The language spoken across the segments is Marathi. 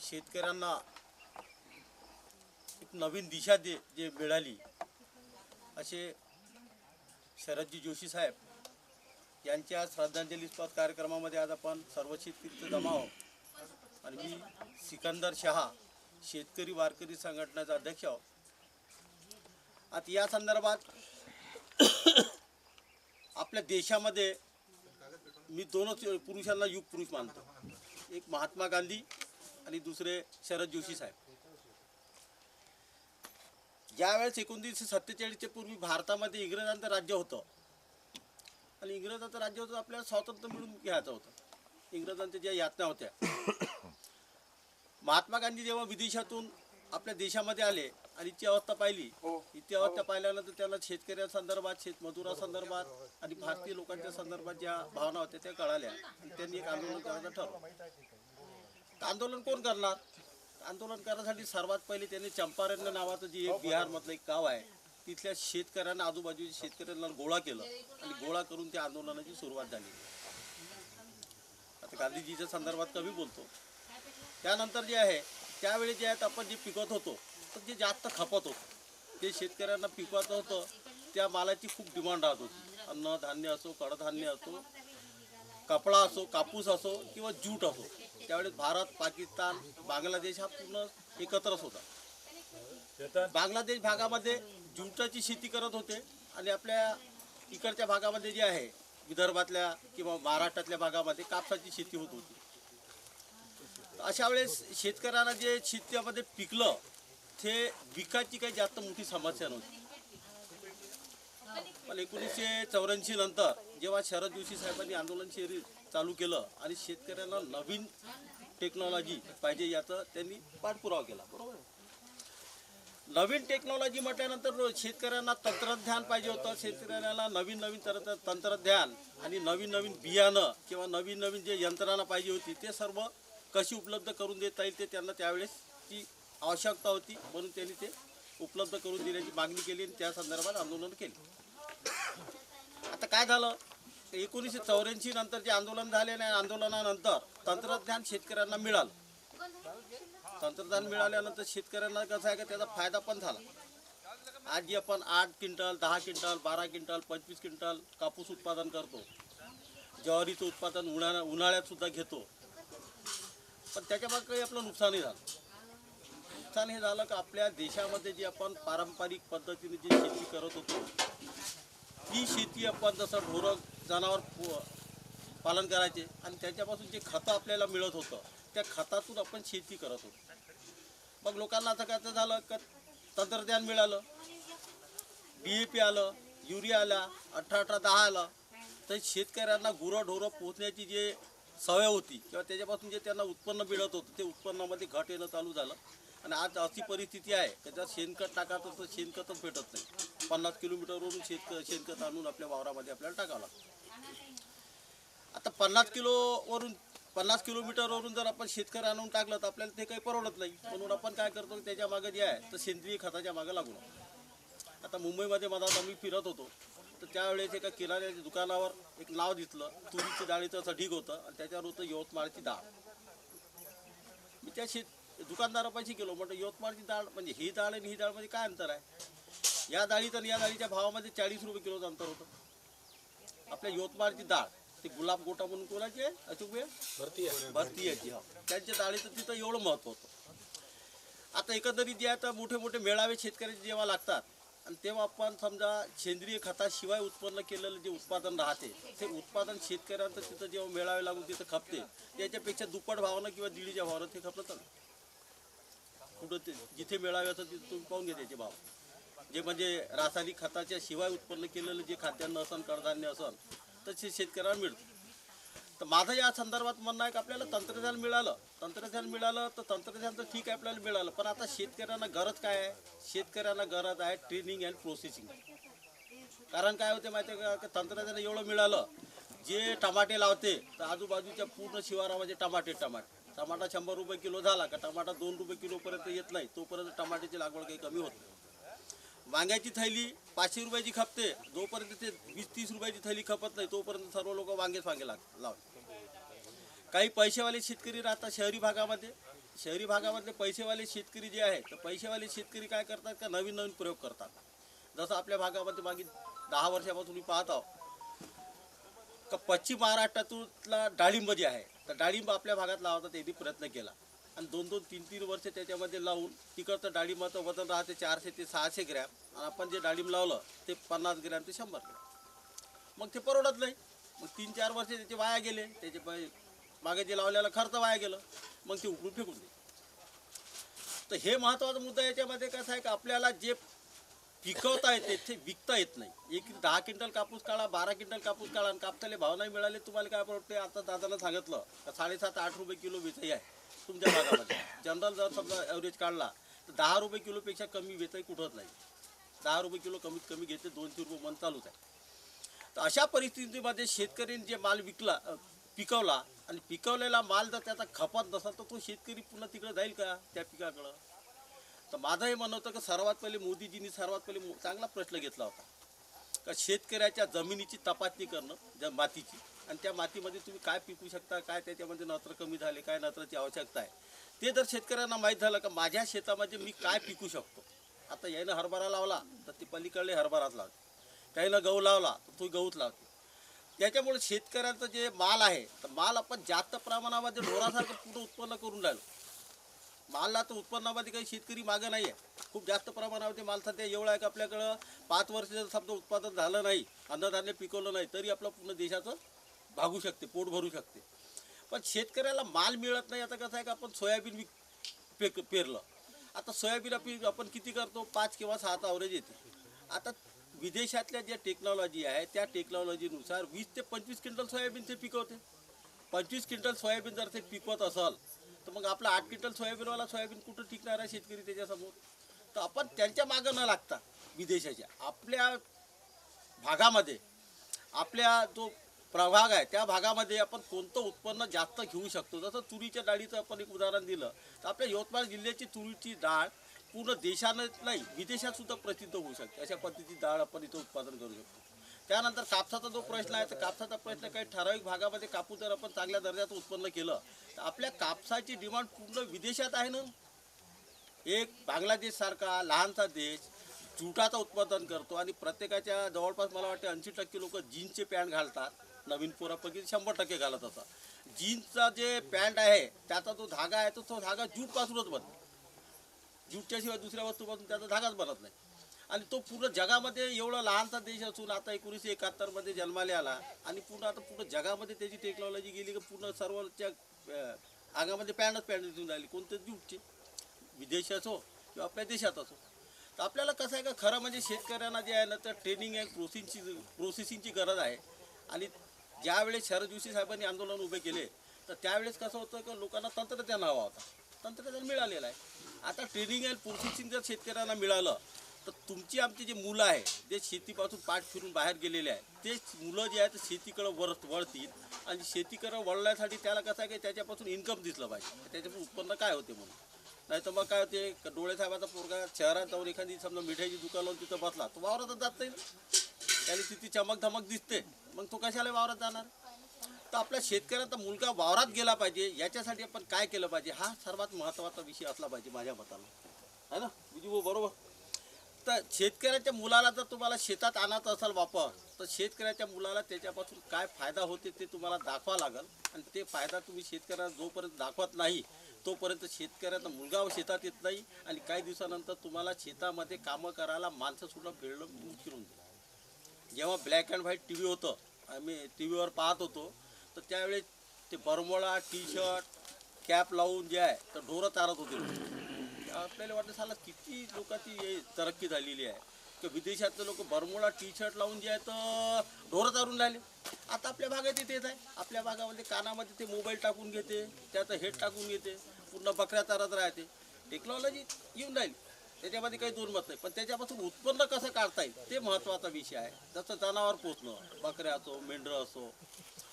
शेतकऱ्यांना एक नवीन दिशा दे जे मिळाली. असे शरदजी जोशी साहेब यांच्या श्रद्धांजलीस्पद कार्यक्रमामध्ये आज आपण सर्व शेतकरी जमा आहोत. आणि मी सिकंदर शहा शेतकरी वारकरी संघटनेचा अध्यक्ष आहोत. आता या संदर्भात आपल्या देशामध्ये मी दोनच पुरुषांना युग पुरुष मानतो. एक महात्मा गांधी आणि दुसरे शरद जोशी साहेब. ज्यावेळेस एकोणीसशे सत्तेचाळीसच्या पूर्वी भारतामध्ये इंग्रजांचं राज्य होतं आणि इंग्रजांचं राज्य होतं आपल्याला स्वातंत्र्य मिळून घ्यायचं होतं. इंग्रजांच्या ज्या यातना होत्या. महात्मा गांधी जेव्हा विदेशातून आपल्या देशामध्ये आले आणि इथची अवस्था पाहिली इथची अवस्था पाहिल्यानंतर त्यांना शेतकऱ्यांसंदर्भात शेतमजुरासंदर्भात आणि भारतीय लोकांच्या संदर्भात ज्या भावना होत्या त्या कळाल्या. आणि त्यांनी एक आंदोलन करायचं ठरवलं. आंदोलन कोण करणार? आंदोलन करण्यासाठी सर्वात पहिले त्यांनी चंपारण्य नावाचं जे एक बिहारमधलं एक गाव आहे तिथल्या शेतकऱ्यांना आजूबाजूच्या शेतकऱ्यांना गोळा केलं आणि गोळा करून त्या आंदोलनाची सुरुवात झाली. आता गांधीजीच्या संदर्भात कमी बोलतो. त्यानंतर जे आहे त्यावेळी जे आहेत आपण जे पिकवत होतो तर जे जास्त खपत होतं जे शेतकऱ्यांना पिकवत होतं त्या मालाची खूप डिमांड राहत होती. अन्न धान्य असो कडधान्य असो कपडा असो कापूस असो किंवा ज्यूट असो त्यावेळेस भारत पाकिस्तान बांगलादेश हा पूर्ण एकत्रच होता. बांगलादेश भागामध्ये ज्यूटाची शेती करत होते आणि आपल्या इकडच्या भागामध्ये जे आहे विदर्भातल्या किंवा महाराष्ट्रातल्या भागामध्ये कापसाची शेती होत होती. अशा वेळेस शेतकऱ्यांना जे शेतीमध्ये पिकलं ते विकायची काही जास्त मोठी समस्या नव्हती. पण एकोणीसशे चौऱ्याऐंशी नंतर जेव्हा शरद जोशी साहेबांनी आंदोलन शरीर चालू केलं आणि शेतकऱ्यांना नवीन टेक्नॉलॉजी पाहिजे याचा त्यांनी पाठपुरावा केला बरोबर आहे? नवीन टेक्नॉलॉजी म्हटल्यानंतर शेतकऱ्यांना तंत्रज्ञान पाहिजे होतं शेतकऱ्यांना नवीन नवीन तंत्र तंत्रज्ञान आणि नवीन नवीन बियाणं किंवा नवीन नवीन जे यंत्रणा पाहिजे होती ते सर्व कशी उपलब्ध करून देता येईल ते त्यांना त्यावेळेस ती आवश्यकता होती म्हणून त्यांनी ते उपलब्ध करून देण्याची मागणी केली आणि त्या संदर्भात आंदोलन केले आता काय झालं? एकोणीसशे चौऱ्याऐंशी नंतर जे आंदोलन झाले नाही आंदोलनानंतर तंत्रज्ञान शेतकऱ्यांना मिळालं. तंत्रज्ञान मिळाल्यानंतर शेतकऱ्यांना कसं आहे का त्याचा फायदा पण झाला. आज जे आपण आठ क्विंटल दहा क्विंटल बारा क्विंटल पंचवीस क्विंटल कापूस उत्पादन करतो. ज्वारीचं उत्पादन उन्हाळ्या उन्हाळ्यात सुद्धा घेतो. पण त्याच्यामाग काही आपलं नुकसानही झालं. नुकसान हे झालं का आपल्या देशामध्ये जे आपण पारंपरिक पद्धतीने जी शेती करत होतो ती शेती आपण जसं ढोरं जनावर पो- पालन करायचे आणि त्याच्यापासून जे खतं आपल्याला मिळत होतं त्या खतातून आपण शेती करत होतो. मग लोकांना असं काय झालं का तंत्रज्ञान मिळालं डी ए पी आलं युरिया आला अठरा अठरा दहा आलं तर शेतकऱ्यांना गुरं ढोरं पोचण्याची जे सवय होती किंवा त्याच्यापासून जे त्यांना उत्पन्न मिळत होतं ते उत्पन्नामध्ये घट येणं चालू झालं. आणि आज अशी परिस्थिती आहे त्याच्यात शेणखत टाकायचं तर शेणखतच भेटत नाही. पन्नास किलोमीटरवरून शेत शेणखत आणून आपल्या वावरामध्ये आपल्याला टाकावं लागतं. आता पन्नास किलोवरून पन्नास किलोमीटरवरून जर आपण शेतकरी आणून टाकलं तर आपल्याला ते काही परवडत नाही. म्हणून आपण काय करतो त्याच्यामागे जे आहे तर सेंद्रिय खताच्या मागे लागलो आता मुंबईमध्ये मधात आम्ही फिरत होतो. तर त्यावेळेस एका किराण्याच्या दुकानावर एक नाव दिसलं तुरीची डाळीचं असं ढीग होतं आणि त्याच्यावर होतं यवतमाळची डाळ. मी त्या शेत दुकानदारापाशी गेलो. म्हटलं यवतमाळची डाळ म्हणजे ही डाळ आणि ही डाळ म्हणजे काय अंतर आहे? या डाळीत आणि या डाळीच्या भावामध्ये चाळीस रुपये किलोचं अंतर होतं. आपल्या यवतमाळची डाळ ते गुलाब गोटा म्हणून कोणाची आहे? अचूक वेळ भरती आहे. भरती याची हा. त्यांच्या डाळीचं तिथं एवढं महत्त्व होतं. आता एकंदरीत जे आता मोठे मोठे मेळावे शेतकऱ्याचे जेव्हा लागतात आणि तेव्हा आपण समजा सेंद्रिय खताशिवाय उत्पन्न केलेलं जे उत्पादन राहते ते उत्पादन शेतकऱ्यांचं तिथं जेव्हा मेळावे लागून तिथं खपते त्याच्यापेक्षा दुप्पट भावानं किंवा दीडच्या भावानं ते खपलं तर? कुठं ते जिथे मेळावे असं तिथे तुम्ही पाहून घ्या त्याचे भाव. जे म्हणजे रासायनिक खताच्या शिवाय उत्पन्न केलेलं जे खाद्यान्न असन कडधान्य असन तर ते शेतकऱ्यांना मिळतं. तर माझं या संदर्भात म्हणणं आहे की आपल्याला तंत्रज्ञान मिळालं. तंत्रज्ञान मिळालं तर तंत्रज्ञान तर ठीक आहे आपल्याला मिळालं. पण आता शेतकऱ्यांना गरज काय आहे? शेतकऱ्यांना गरज आहे ट्रेनिंग अँड प्रोसेसिंग. कारण काय होते माहिती आहे का तंत्रज्ञान एवढं मिळालं जे टमाटे लावते तर आजूबाजूच्या पूर्ण शिवारामध्ये टमाटे टमाटे. टमाटा शंभर रुपये किलो झाला का? टमाटा दोन रुपये किलोपर्यंत येत नाही. तोपर्यंत टमाट्याची लागवड काही कमी होत नाही. वांग्याची थैली पाचशे रुपयाची खपते. जोपर्यंत ते वीस तीस रुपयाची थैली खपत नाही तोपर्यंत सर्व लोक वांगेच वांगे लाग लावतात. काही पैसेवाले शेतकरी राहतात शहरी भागामध्ये. शहरी भागामधले पैसेवाले शेतकरी जे आहेत तर पैसेवाले शेतकरी काय करतात का? नवीन नवीन प्रयोग करतात. जसं आपल्या भागामध्ये मागील दहा वर्षापासून मी पाहत आहोत का पश्चिम महाराष्ट्रातला डाळिंब जे आहे तर डाळिंब आपल्या भागात लावतात त्यांनी प्रयत्न केला. आणि दोन दोन तीन तीन वर्ष त्याच्यामध्ये लावून तिकडचं डाळिंबाचं वजन राहते चारशे ते सहाशे ग्रॅम. आणि आपण जे डाळिंब लावलं ते पन्नास ग्रॅम ते शंभर ग्रॅम. मग ते परवडत नाही. मग तीन चार वर्ष त्याचे वाया गेले. त्याचे पै- मागे जे लावलेला खर्च वाया गेलं. मग ते उकळून फेकून दे. तर हे महत्त्वाचा मुद्दा याच्यामध्ये कसं आहे का आपल्याला जे पिकवता येते ते विकता येत नाही. एक दहा क्विंटल कापूस काढा बारा क्विंटल कापूस काढा आणि कापसाले भाव नाही मिळाले तुम्हाला काय परवडते आता दादाला सांगितलं का साडेसात आठ रुपये किलो विचाई आहे. तुमच्या भागामध्ये. जनरल जर समजा ॲव्हरेज काढला तर दहा रुपये किलोपेक्षा कमी वेचाई कुठंच नाही. दहा रुपये किलो कमीत कमी घेते दोनशे रुपये मन चालूच आहे. तर अशा परिस्थितीमध्ये शेतकऱ्यांनी जे माल विकला पिकवला आणि पिकवलेला माल जर त्याचा खपत नसेल तर तो शेतकरी पुन्हा तिकडे जाईल का त्या पिकाकडं? तर माझं हे म्हणणं होतं की सर्वात पहिले मोदीजींनी सर्वात पहिले मो- चांगला प्रश्न घेतला होता. का शेतकऱ्याच्या जमिनीची तपासणी करणं ज्या मातीची. आणि त्या मातीमध्ये तुम्ही काय पिकू शकता काय त्याच्यामध्ये नत्र कमी झाले काय नत्राची आवश्यकता आहे. ते जर शेतकऱ्यांना माहीत झालं का माझ्या शेतामध्ये मी काय पिकू शकतो? आता यानं हरभरा लावला तर ते पलीकडले हरभराच लावते. त्यानं गहू लावला तर तो गहूच लावते. त्याच्यामुळे शेतकऱ्यांचं जे माल आहे तर माल आपण जास्त प्रमाणामध्ये ढोरासारखं पूर्ण उत्पन्न करून राहिलो. मालला तर उत्पन्नामध्ये काही शेतकरी मागं नाही आहे खूप जास्त प्रमाणामध्ये माल सध्या एवढा आहे का आपल्याकडं पाच वर्ष जर समजा उत्पादन झालं नाही अन्नधान्य पिकवलं नाही तरी आपलं पूर्ण देशाचं भागू शकते पोट भरू शकते. पण शेतकऱ्याला माल मिळत नाही आता कसं आहे का आपण सोयाबीन विक पेरलं. आता सोयाबीन पीक आपण किती करतो? पाच किंवा सात अवरेज येते. आता विदेशातल्या ज्या टेक्नॉलॉजी आहे त्या टेक्नॉलॉजीनुसार वीस ते पंचवीस क्विंटल सोयाबीन ते पिकवते. पंचवीस क्विंटल सोयाबीन जर ते पिकवत असाल तर मग आपला आठ क्विंटल सोयाबीनवाला सोयाबीन कुठं टिकणार आहे शेतकरी त्याच्यासमोर? तर आपण त्यांच्या मागं न लागता विदेशाच्या आपल्या भागामध्ये आपल्या जो प्रभाग आहे त्या भागामध्ये आपण कोणतं उत्पन्न जास्त घेऊ शकतो? जसं तुरीच्या डाळीचं आपण एक उदाहरण दिलं तर आपल्या यवतमाळ जिल्ह्याची तुरीची डाळ पूर्ण देशानं नाही विदेशात सुद्धा प्रसिद्ध होऊ शकते. अशा पद्धतीची डाळ आपण इथं उत्पादन करू शकतो. त्यानंतर कापसाचा जो प्रश्न आहे तर कापसाचा प्रश्न काही ठराविक भागामध्ये कापूस जर आपण चांगल्या दर्जाचं उत्पन्न केलं. तर आपल्या कापसाची डिमांड पूर्ण विदेशात आहे ना? एक बांगलादेश सारखा लहानसा देश जुटाचं उत्पादन करतो आणि प्रत्येकाच्या जवळपास मला वाटते ऐंशी टक्के लोक जीन्सचे पॅन्ट घालतात. नवीन पोरापैकी शंभर टक्के घालत असतात. जीन्सचा जे पॅन्ट आहे त्याचा जो धागा आहे तो तो धागा ज्यूटपासूनच बनतो. जूटच्याशिवाय दुसऱ्या वस्तूपासून त्याचा धागाच बनत नाही. आणि तो पूर्ण जगामध्ये एवढा लहानसा देश असून आता एकोणीसशे एकाहत्तरमध्ये जन्माला आला. आणि पूर्ण आता पूर्ण जगामध्ये त्याची टेक्नॉलॉजी गेली की पूर्ण सर्वच्या अंगामध्ये पॅन्टच पॅन्ट दिसून राहिली. कोणते ज्यूटचे विदेश असो किंवा आपल्या देशात असो. तर आपल्याला कसं आहे का खरं म्हणजे शेतकऱ्यांना जे आहे ना तर ट्रेनिंग आहे प्रोसेसिंगची प्रोसेसिंगची गरज आहे. आणि ज्यावेळेस शरद जोशी साहेबांनी आंदोलन उभे केले तर त्यावेळेस कसं होतं की लोकांना तंत्रज्ञान हवा होता. तंत्रज्ञान मिळालेलं आहे. आता ट्रेनिंग अँड प्रोसेसिंग जर शेतकऱ्यांना मिळालं तर तुमची आमची जी मुलं आहे जे शेतीपासून पाठ फिरून बाहेर गेलेले आहे ते मुलं जे आहे ते शेतीकडं वरत वळतील. आणि शेतीकडं वळण्यासाठी त्याला कसं आहे की त्याच्यापासून इन्कम दिसलं पाहिजे. त्याच्यापासून उत्पन्न काय होते म्हणून? नाही तर मग काय होते डोळेसाहेबाचा पोरगा शहरात जाऊन एखादी समजा मिठाईची दुकान लावून तिथं बसला तो वावरातच जात नाही त्याने त्याला तिथे चमक धमक दिसते. मग तो कशाला वावरात जाणार? तर आपल्या शेतकऱ्याचा मुलगा वावरात गेला पाहिजे याच्यासाठी आपण काय केलं पाहिजे? हा सर्वात महत्त्वाचा विषय असला पाहिजे माझ्या मताला. है ना? विजू बरोबर? तर शेतकऱ्याच्या मुलाला जर तुम्हाला शेतात आणायचं असेल वापर तर शेतकऱ्याच्या मुलाला त्याच्यापासून काय फायदा होते ते तुम्हाला दाखवा लागेल. आणि ते फायदा तुम्ही शेतकऱ्याला जोपर्यंत दाखवत नाही तोपर्यंत शेतकऱ्याचा मुलगा शेतात येत नाही आणि काही दिवसानंतर तुम्हाला शेतामध्ये कामं करायला माणसं सुद्धा मिळणं मुश्किल होऊन जेव्हा black and white T V होतं आम्ही टी व्हीवर पाहत होतो तर त्यावेळेस ते बरमोळा टी शर्ट कॅप लावून जे आहे तर ढोरं चारत होते. आपल्याला वाटतं साला किती लोकांची हे तरक्की झालेली आहे. की विदेशातले लोक बरमोडा टी शर्ट लावून जे आहे तर ढोरं चारून राहिले. आता आपल्या भागात तेच आहे. आपल्या भागामध्ये कानामध्ये ते मोबाईल टाकून घेते त्याचं हेड टाकून घेते पूर्ण बकऱ्या चारत राहते. टेक्नॉलॉजी येऊन राहील. त्याच्यामध्ये काही दुर्मत मत नाही. पण त्याच्यापासून उत्पन्न कसं काढता येईल ते महत्त्वाचा विषय आहे. जसं जनावर पोचणं बकऱ्या असो मेंढरं असो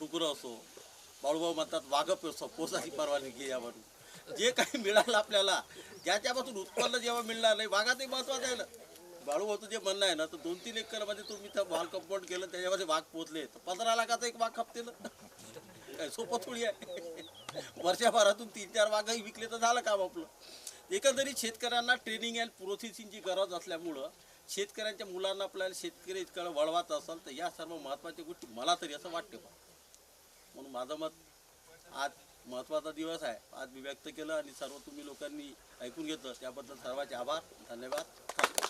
डुकरं असो बाळूभाऊ म्हणतात वाघ असो पोसाची परवानगी यावरून. जे काही मिळालं आपल्याला ज्याच्यापासून उत्पन्न जेव्हा मिळणार नाही वाघातही महत्त्वाचं आहे ना. बाळूभाऊचं जे म्हणणं आहे ना तर दोन तीन एकरमध्ये म्हणजे तुम्ही त्या वाघ कंपाऊंड केलं त्याच्यामध्ये वाघ पोचले तर पंधरा लाखाचा एक वाघ खपतील काय सोपं थोडी आहे. वर्षभरातून तीन चार वाघही विकले तर झालं काम आपलं. एकंदरीत शेतकऱ्यांना ट्रेनिंग अँड प्रोसेसिंगची गरज असल्यामुळं शेतकऱ्यांच्या मुलांना आपल्याला शेतकरी इतकं वळवायचं असेल तर या सर्व महत्त्वाच्या गोष्टी मला तरी असं वाटते बा. म्हणून माझं मत आज महत्त्वाचा दिवस आहे. आज मी व्यक्त केलं आणि सर्व तुम्ही लोकांनी ऐकून घेतलं त्याबद्दल सर्वांचे आभार. धन्यवाद.